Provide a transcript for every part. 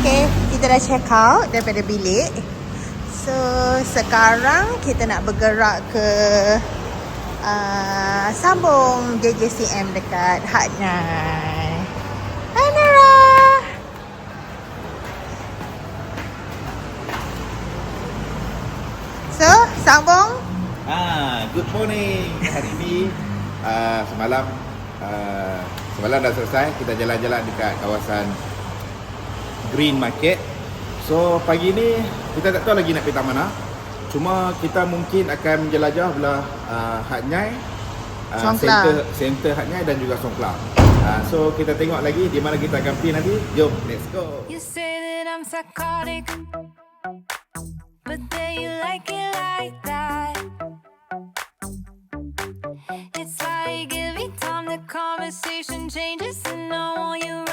Okay, kita dah check out daripada bilik. So, sekarang kita nak bergerak ke uh, sambung JJCM dekat Hat Nyai. Hai Nara! So, sambung Ah, good morning. Hari ini uh, semalam uh, semalam dah selesai kita jalan-jalan dekat kawasan Green Market. So pagi ni kita tak tahu lagi nak pergi taman mana. Cuma kita mungkin akan menjelajah belah uh, Hat Nyai, uh, Songkla. center center Hat Nyai dan juga Songkla. Uh, so kita tengok lagi di mana kita akan pergi nanti. Jom, let's go. You say that I'm psychotic, but then you like it like that. It's like every time the conversation changes, and I want you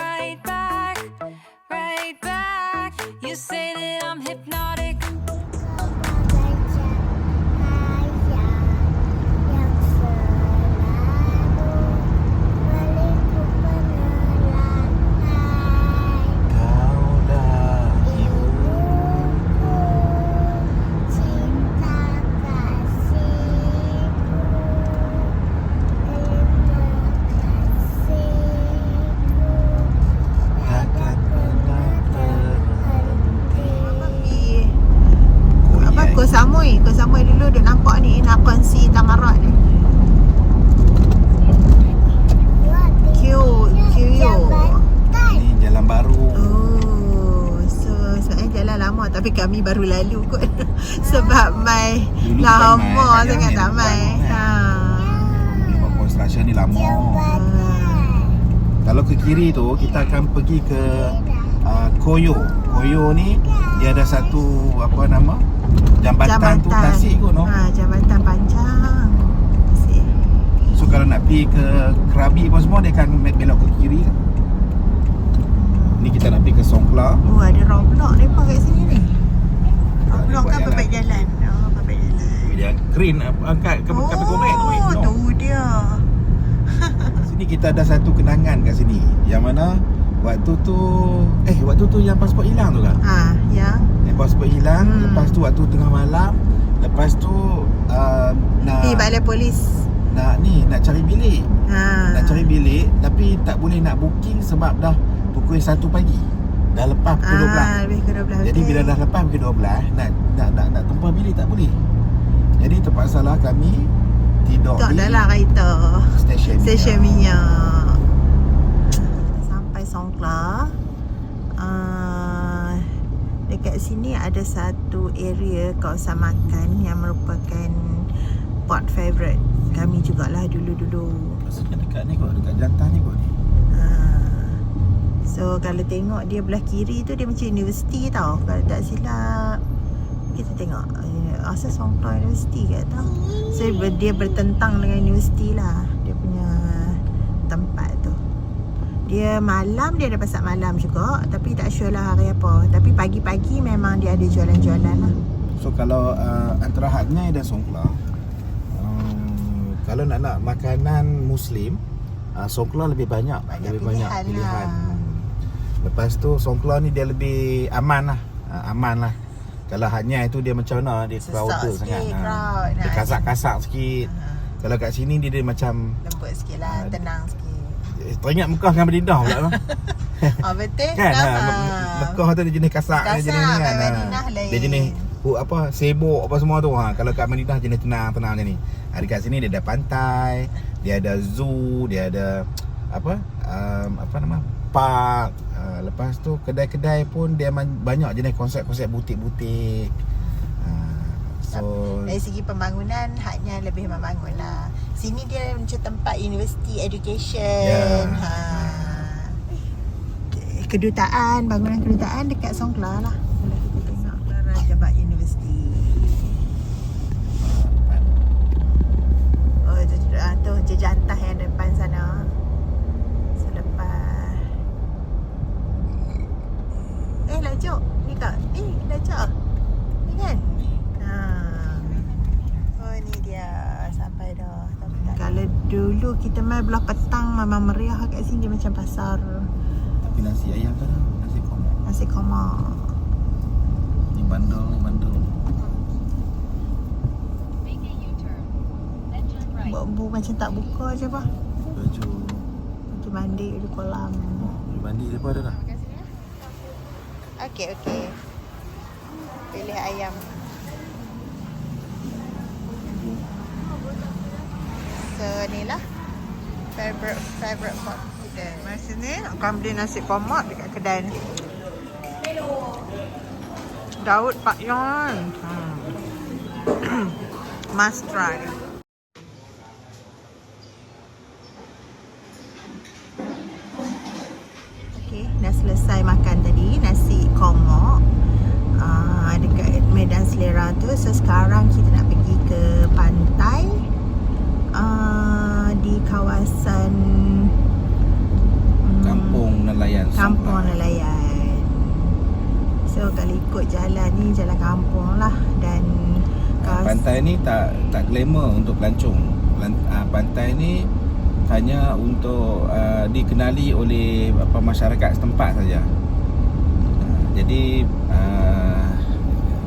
Samui Koh Samui dulu duk nampak ni nak kongsi tamarat ni Q Q Ni jalan baru. Oh so sebenarnya jalan lama tapi kami baru lalu kot sebab mai Dulu lama mai, sangat tak mai buat, ha. Construction ni lama. Kalau ke kiri tu kita akan pergi ke uh, Koyo. Koyo ni dia ada satu apa nama? Jambatan, tu tasik kot no. ha, Jambatan panjang Tasik. So kalau nak pergi ke Krabi apa semua dia akan belok ke kiri lah. Ni kita nak pergi ke Songkla. Oh ada roadblock ni pun kat sini ni Roadblock buat kan pepek jalan Oh pepek jalan Dia green angkat ke oh, korek tu. eh, no. tu dia Sini kita ada satu kenangan kat sini. Yang mana waktu tu eh waktu tu yang pasport hilang tu kan? Ha, ya. Yang pasport hilang, Hmm. lepas tu waktu tengah malam, lepas tu uh, nak Pergi balai polis. nak ni nak cari bilik. Ha. Nak cari bilik tapi tak boleh nak booking sebab dah pukul 1 pagi. Dah lepas pukul Ah, lebih ke 12. 12. Jadi okey. bila dah lepas pukul 12 nak nak nak, nak tumpah bilik tak boleh. Jadi terpaksalah kami tidur Tak di dah lah kereta. stesen Stesen minyak. minyak. Sampai Songkla. Uh, dekat sini ada satu area kawasan makan yang merupakan pot favourite kami jugalah dulu-dulu. Maksudnya dekat ni kot, dekat jantan ni kot ni. Ah. So kalau tengok dia belah kiri tu dia macam universiti tau Kalau tak silap Kita tengok eh, Asal Songkla University kat tau So dia bertentang dengan universiti lah Dia punya tempat Dia malam dia ada pasar malam juga Tapi tak sure lah hari apa. Tapi pagi-pagi memang dia ada jualan-jualan lah. So kalau uh, antara Hatnyai dan Songkla um, Kalau nak nak makanan Muslim uh, Songkla lebih banyak. Banyak Lebih pilihan banyak pilihan. Lah. Lepas tu Songkla ni dia lebih aman lah. Uh, Aman lah. Kalau Hatnyai tu dia macam mana Dia Sesak crowded sikit, sangat. Ha. crowd. Dia Nah, kasak-kasak sikit. Ha, Kalau kat sini dia, dia macam Lembut sikit lah, Ah, tenang sikit Teringat Mekah dengan Madinah pula tu Oh betul Kan ha, Mekah tu dia jenis kasak, Kasar, dia jenis ni kan ha. Madinah lain. Dia jenis apa sibuk apa semua tu ha. Kalau kat Madinah jenis tenang-tenang macam ni ha, Dekat sini dia ada pantai Dia ada zoo Dia ada apa um, apa nama park uh, lepas tu kedai-kedai pun dia banyak jenis konsep-konsep butik-butik so Dari segi pembangunan Haknya lebih membangun lah. Sini dia macam tempat university education. Ya. ha. Kedutaan Bangunan kedutaan dekat Songkla lah. Kalau kita tengok. Raja Bat University Oh tu, tu, ah, tu jejantah yang depan sana Selepas Eh lajak Ni tak Eh lajak Ni kan ha. Oh ni dia Sampai dah Tapi tak Kalau dulu kita main belah petang Memang meriah kat sini Dia macam pasar tapi nasi ayam tu nasi kong Nasi koma. Ni bandel ni bandel. Bu macam tak buka je bah. Baju Pergi mandi di kolam. Baju mandi depa ada dah. Okey, okey. Pilih ayam. So, ni lah. Favorite, favorite pot kita. Mari sini, akan beli nasi komak dekat kedai ni. Daud Pak Yon. Hmm. Must try. Okey, dah selesai makan tadi nasi komok uh, dekat Medan Selera tu. So sekarang kita nak pergi ke pantai uh, di kawasan hmm, Kampung nelayan. Kampung Songkla. Nelayan. So kalau ikut jalan ni jalan kampung lah dan Ah, kawas- Pantai ni tak tak glamour untuk pelancong. Lan- ah, Pantai ni hanya untuk uh, dikenali oleh apa masyarakat setempat saja. Ah, Jadi uh,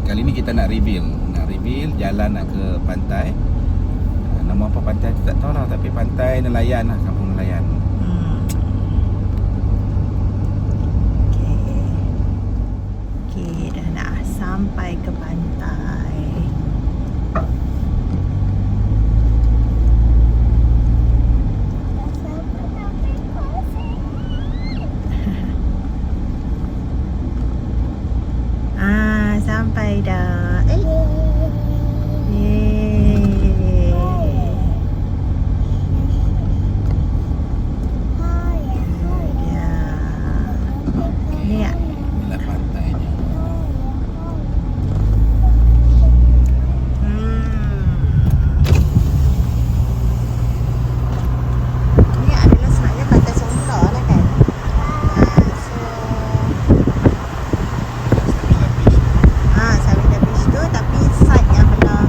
kali ni kita nak reveal, nak reveal jalan nak ke pantai. Ah, Nama apa pantai tu tak tahu lah tapi pantai nelayan lah, kampung nelayan. Hmm. Dah nak sampai ke pantai. Ah, sampai dah. Eh. Yeay. Ya. Ni ya. Inilah pantainya. Hmm. Ni adalah sebenarnya pantai Songkla lah kan. Ah, so ah Sabina Beach tu tapi side yang belah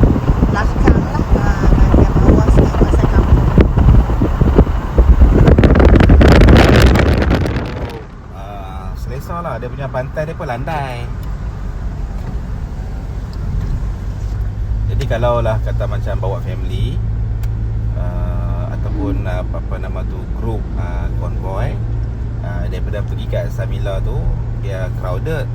belakang lah. Ah, bahagian bawah sikit kawasan kampung. uh, selesa lah dia punya pantai dia pun landai jadi kalau lah kata macam bawa family uh, ataupun uh, apa, nama tu group uh, convoy. Uh, daripada pergi kat Samila tu dia crowded.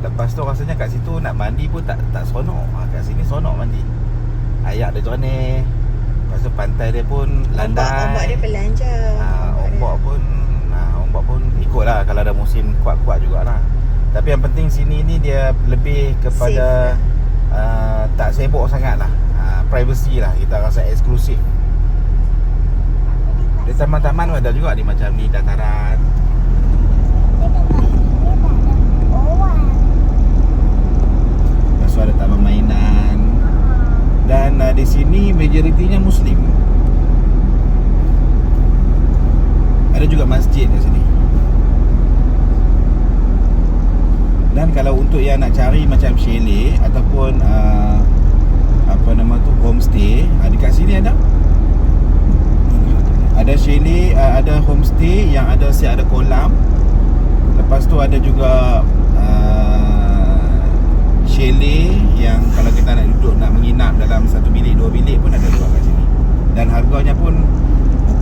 Lepas tu rasanya kat situ nak mandi pun tak tak seronok. Uh, kat sini seronok mandi. Ayak dia jernih. Lepas tu pantai dia pun landai. Ombak, ombak dia pelan je. Ah, ombak pun ah, ombak pun ikutlah kalau ada musim kuat-kuat jugalah. Tapi yang penting sini ni dia lebih kepada uh, tak sibuk sangat lah. Uh, privacy lah. Kita rasa eksklusif. Di taman-taman ada juga ni macam ni dataran. Lepas ada taman mainan. Dan uh, di sini majoritinya muslim. Ada juga masjid di sini. Dan kalau untuk yang nak cari macam chalet ataupun uh, apa nama tu homestay, uh, dekat sini ada. Ada chalet, uh, ada homestay yang ada siap ada kolam. Lepas tu ada juga uh, chalet yang kalau kita nak duduk nak menginap dalam satu bilik dua bilik pun ada juga kat sini. Dan harganya pun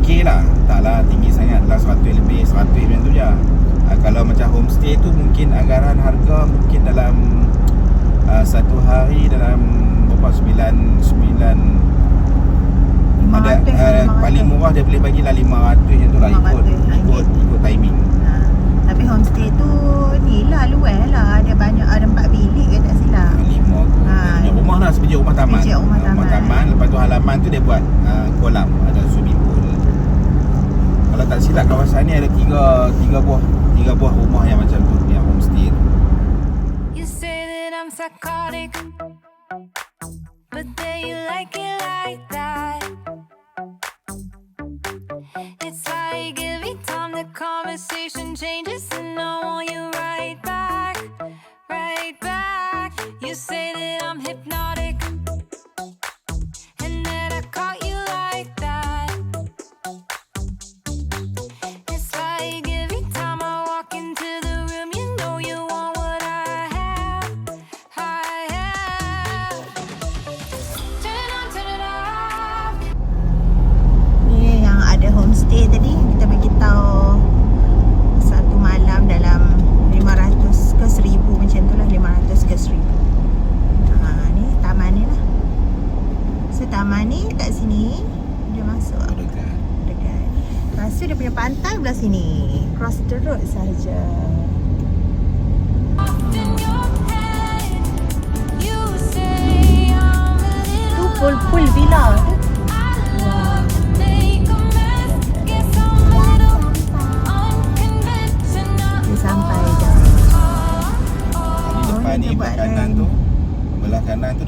okey lah Taklah tinggi sangat Dalam 100 lebih 100 macam tu je uh, Kalau macam homestay tu Mungkin anggaran harga Mungkin dalam uh, Satu hari dalam Berapa sembilan Sembilan ada, 500, uh, 500. Paling murah dia boleh bagilah 500 macam tu lah Ikut, 500 ikut, ikut timing Ha. Tapi homestay tu ni lah luar lah. Ada banyak ada empat bilik ke tak silap. Lima Ha. ha. rumah lah sebiji rumah taman Sebiji rumah rumah taman. taman Lepas tu halaman tu dia buat uh, kolam Ada swimming pool Kalau tak silap kawasan ni ada tiga Tiga buah Tiga buah rumah yang macam tu Yang homestay tu You say that I'm psychotic,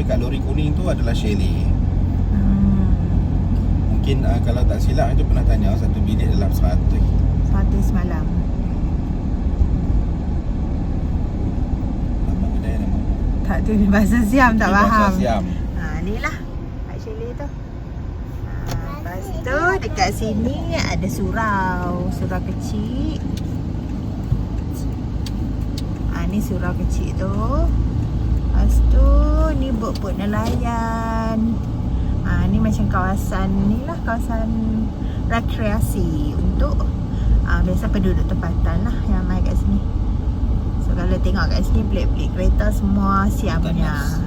dekat lori kuning tu adalah chalet Hmm. Mungkin uh, kalau tak silap itu pernah tanya Satu bilik dalam 100 Satu semalam. Nama kedai nama Tak tu bahasa Siam tak Di Bahasa faham. Siam Ha ni lah Kat chalet tu. Ha, lepas tu dekat sini ada surau, surau kecil. Ha ni surau kecil tu. Lepas tu ni bot-bot nelayan. Ha ni macam kawasan ni lah kawasan rekreasi untuk ha, biasa penduduk tempatan lah yang main kat sini. So kalau tengok kat sini pelik-pelik kereta semua. Tanas.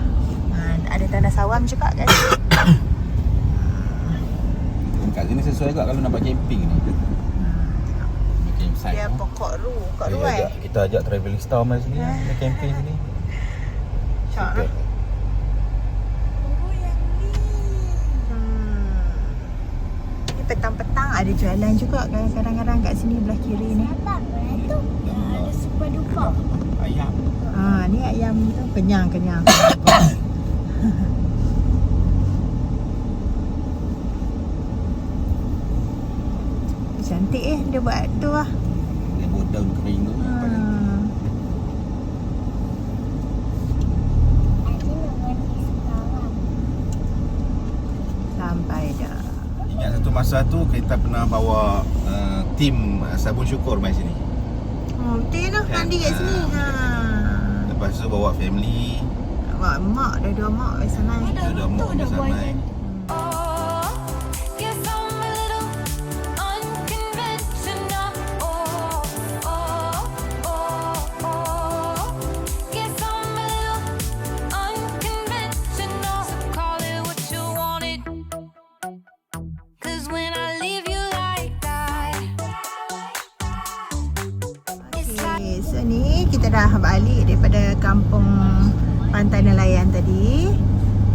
Ha, ada tanah sawam juga kat sini. Kat sini sesuai juga kalau nak buat camping ni campsite Dia pokok ru, pokok Kita ru eh. ajak, kita ajak travelling star mai sini Ah. Nak camping sini Lah. Hmm. Ni petang-petang ada jualan juga kan kadang-kadang kat sini belah kiri ni. Ada Ayam Ha, ni ayam tu kenyang-kenyang. Cantik eh dia buat tu lah. Dia buat daun kering tu Hmm. Sampai dah. Ingat satu masa tu kita pernah bawa uh, tim uh, sabun syukur mai sini Oh, betul lah Kan? mandi kat sini. Ha. Lepas tu bawa family Mak, mak dah dua mak kat sana. Dah mak dah sampai so ni kita dah balik daripada kampung pantai nelayan tadi.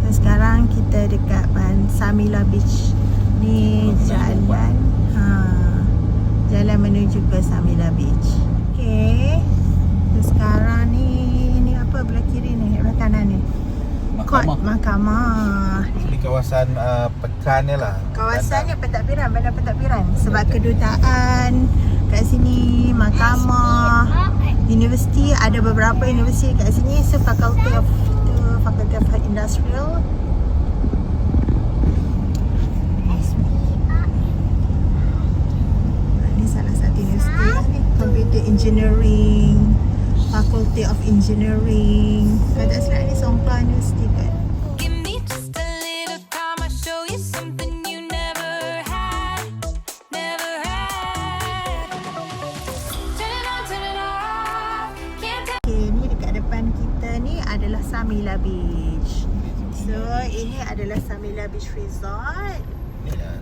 Dan sekarang kita dekat Pan Samila Beach. Ni jalan ha, jalan menuju ke Samila Beach. Okay. So sekarang ni ni apa belah kiri ni, belah kanan ni. Kot Mahkamah mahkamah. Di kawasan uh, Pekan ni lah Kawasan ni pentadbiran, bandar pentadbiran sebab kedutaan kat sini, mahkamah, universiti ada beberapa universiti kat sini. So faculty of tu faculty of industrial. Ni salah satu universiti. Ni computer engineering faculty of engineering. Tak silap ni Songkla University kan adalah Samila Beach Resort. Kami dah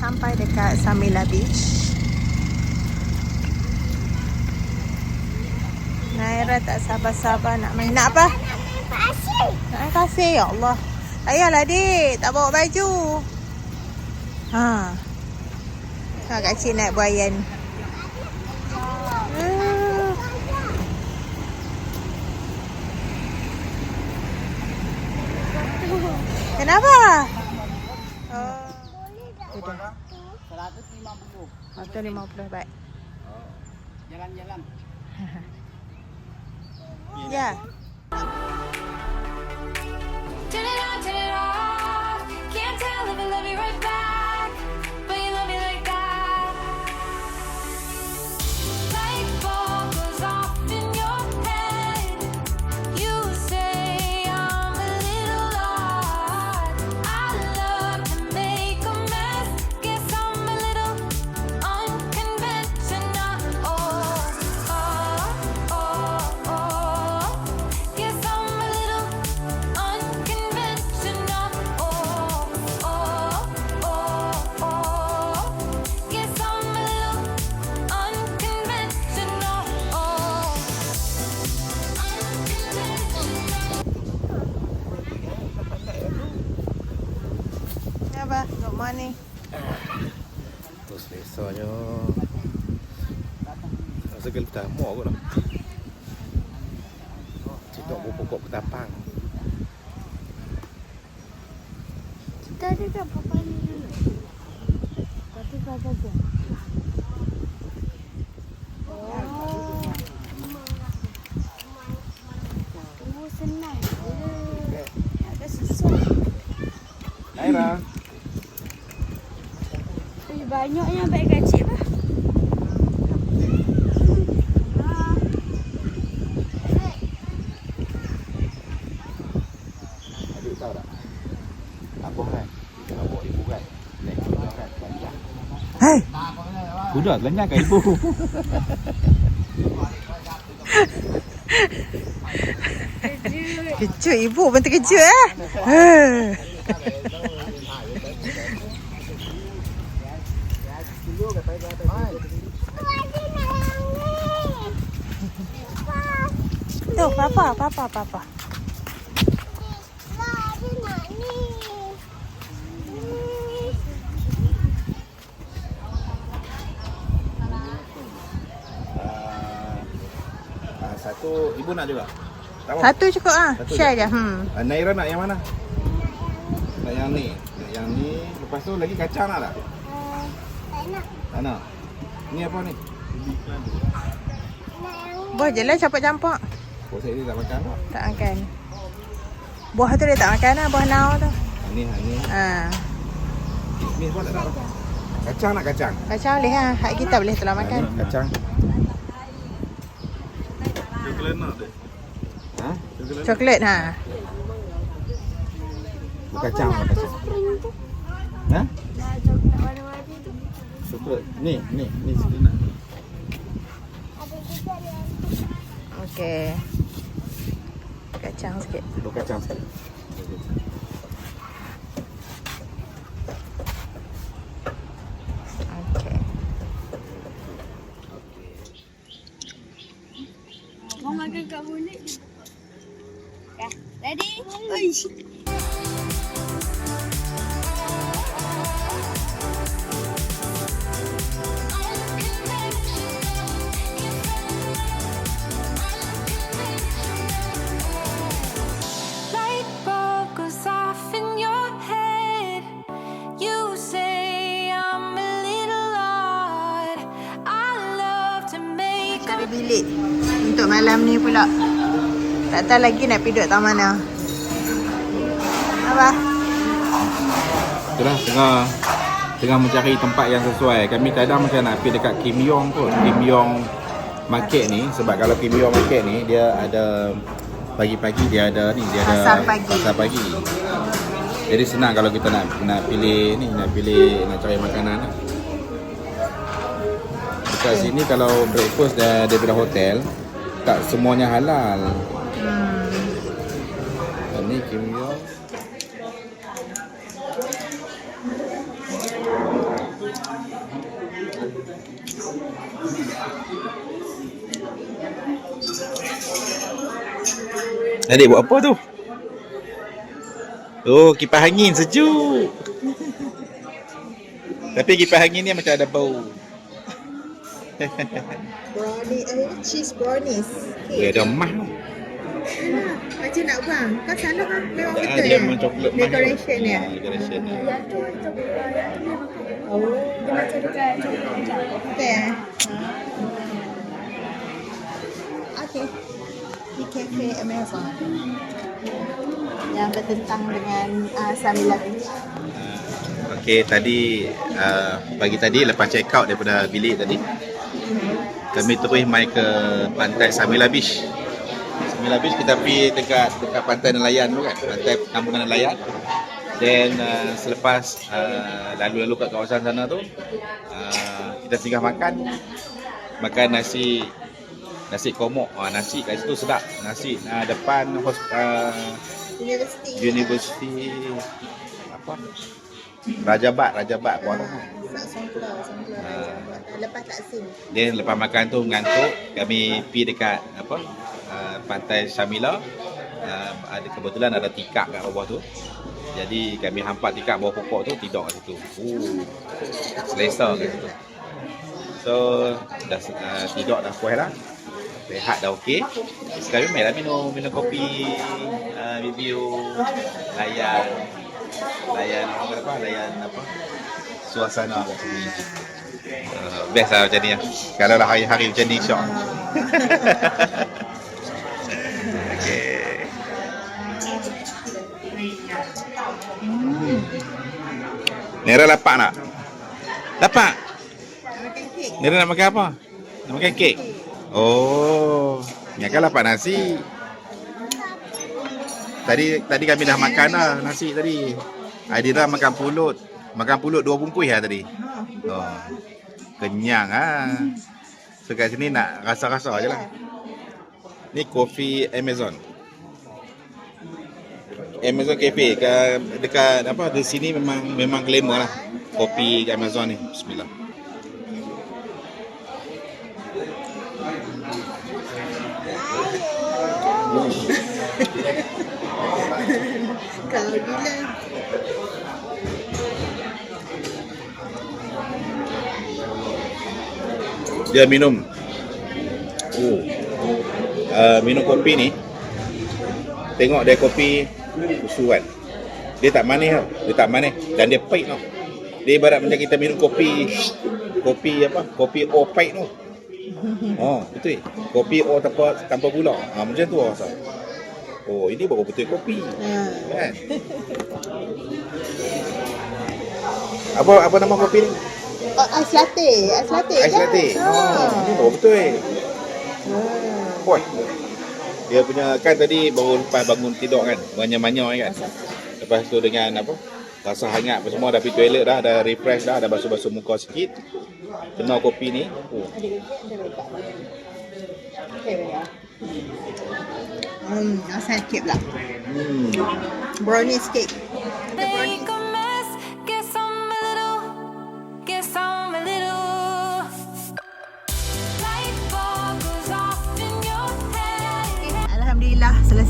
sampai dekat Samila Beach. Naira tak sabar-sabar nak main. Nak apa? Nak main pasir. Ya Allah. Ayahlah dik. Tak bawa baju. Ha. Kak Cik naik buaya ni. Ah. Kenapa? Oh. Sudah. 150. 150 baik. Jalan-jalan. Ya. Turn banyaknya baik kacik lah. Ah. Adik tahu tak? Abah kan? Ibu kan? Naik kuda kan? Banyak. Hei, Kuda banyak kan ibu? kejut ibu pun terkejut eh. Tu, papa, papa, papa. Ah, satu ibu nak juga. Tak mau? Satu cukup ah. Satu Share je? Hmm. Ah, Naira nak yang mana? Nak yang ni. Nak yang ni. Lepas tu lagi kacang nak tak? Tak nak. Ni apa ni? Buah je lah campak-campak. Oh, saya tak makan tak? Tak makan. Buah tu dia tak makan lah. Buah nau tu. Ah, ni, ah, ni. Ha. Ni pun tak nak. apa? Kacang nak kacang? Kacang boleh ha. Hak kita boleh telah makan. Ah, ni, Kacang. Coklat nak deh. Ha? Coklat ha. Bukan kacang, bukan kacang. Ha? Dah coklat warna-warni tu. Coklat. Ni, ni, ni sikit nak. Okey. Kacang sikit. Malam ni pula. Tak tahu lagi nak pergi duduk taman mana. Apa? Itulah tengah tengah mencari tempat yang sesuai. Kami kadang macam nak pergi dekat Kim Yong kot. Kim Yong Market ni sebab kalau Kim Yong Market ni dia ada pagi-pagi dia ada ni dia ada Pasar pagi. pasar pagi. Jadi senang kalau kita nak nak pilih ni nak pilih nak cari makanan lah. Dekat sini kalau breakfast dah daripada hotel tak semuanya halal. Hmm. Ni Kim Adik buat apa tu? Oh, kipas angin sejuk. Tapi kipas angin ni macam ada bau. Cheese brownies. Dia ada emah tu. Macam nak buang. Kau salah kan? Memang Ah, betul dia ya? memang coklat mah. Decoration ya? Ah, Decoration dia. Yang tu coklat. Dia. Oh. Dia macam dekat coklat macam. Betul ya? Okay. Di Cafe Amazon. Yang bertentang dengan uh, Samila Beach. Okey, tadi uh, pagi tadi lepas check out daripada bilik tadi kami terus mai ke pantai Samila Beach. Samila Beach kita pergi dekat dekat pantai nelayan tu kan, pantai kampungan nelayan. Dan uh, selepas uh, lalu-lalu kat kawasan sana tu uh, kita singgah makan makan nasi nasi komok. Ah, nasi kat situ sedap. Nasi uh, depan hos, uh, University. University apa? Raja Bat, Raja Songkla. Ah. Lepas taksim. Then lepas makan tu mengantuk, kami pergi dekat apa? Uh, pantai Shamila. Uh, ada kebetulan ada tikar kat bawah tu. Jadi kami hampat tikar bawah pokok tu tidur kat situ. Uh, selesa kat situ. So dah uh, tidur dah puas dah. Rehat dah okey. Sekarang mainlah minum minum kopi, uh, review, layan layan apa apa layan apa suasana kat sini. Uh, best lah macam ni lah. Kalau lah hari-hari macam ni syok. okay. Nera lapak nak? Lapak? Nera nak makan apa? Nak makan kek? Oh, ni akan lapak nasi. Tadi tadi kami dah makan dah nasi tadi. Aidira makan pulut. Makan pulut dua bungkus lah tadi. Oh. Kenyang ah. So kat sini nak rasa-rasa je lah. Ni kopi Amazon. Amazon Cafe kat dekat apa di sini memang memang glamour lah. Kopi Amazon ni. Bismillah. Kalau gila. Dia minum. Oh. Uh, minum kopi ni. Tengok dia kopi usuan. Dia tak manis tau. Dia tak manis dan dia pahit tau. Dia ibarat macam kita minum kopi kopi apa? Kopi O pahit tau. Oh, betul. Kopi O tanpa tanpa gula. Ha, macam tu rasa. Oh, ini baru betul kopi. Kan? Apa apa nama kopi ni? Oh, ais latte. Ais latte Ais kan? latte. Ah. Oh, oh betul. Woi. Dia punya kan tadi baru lepas bangun tidur kan, manya-manya kan. Lepas tu dengan apa? Rasa hangat apa semua dah pergi toilet dah, dah refresh dah, dah basuh-basuh muka sikit. Kena kopi ni. Oh. Hmm, asal cake pula. Hmm. Brownies cake.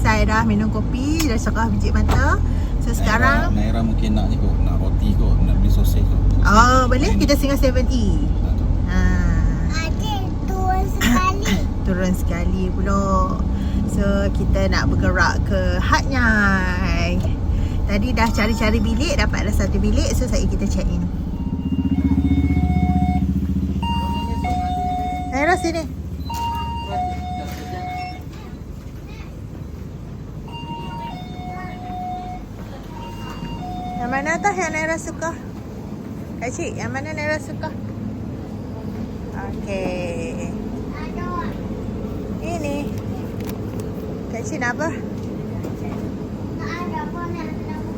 Selesai dah minum kopi, dah cerah biji mata. So sekarang Naira mungkin nak ni kot Nak roti kot Nak beli sosis kot Oh, boleh kita singgah 7E. Ha, Adik tua sekali. turun sekali pula. So, kita nak bergerak ke Hatnyai. Tadi dah cari-cari bilik, dapat dah satu bilik. So, saya kita check in. Naira sini. Yang mana tah yang Naira suka? Kak Cik, yang mana Naira suka? Okey. Ini. Kak Cik nak apa?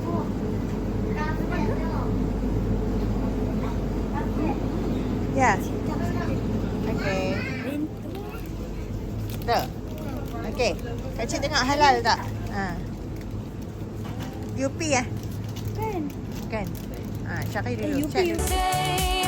Tu. Ya. Okey. Kak tengok halal tak? Ha. UP eh? siya kay Lilo. Check.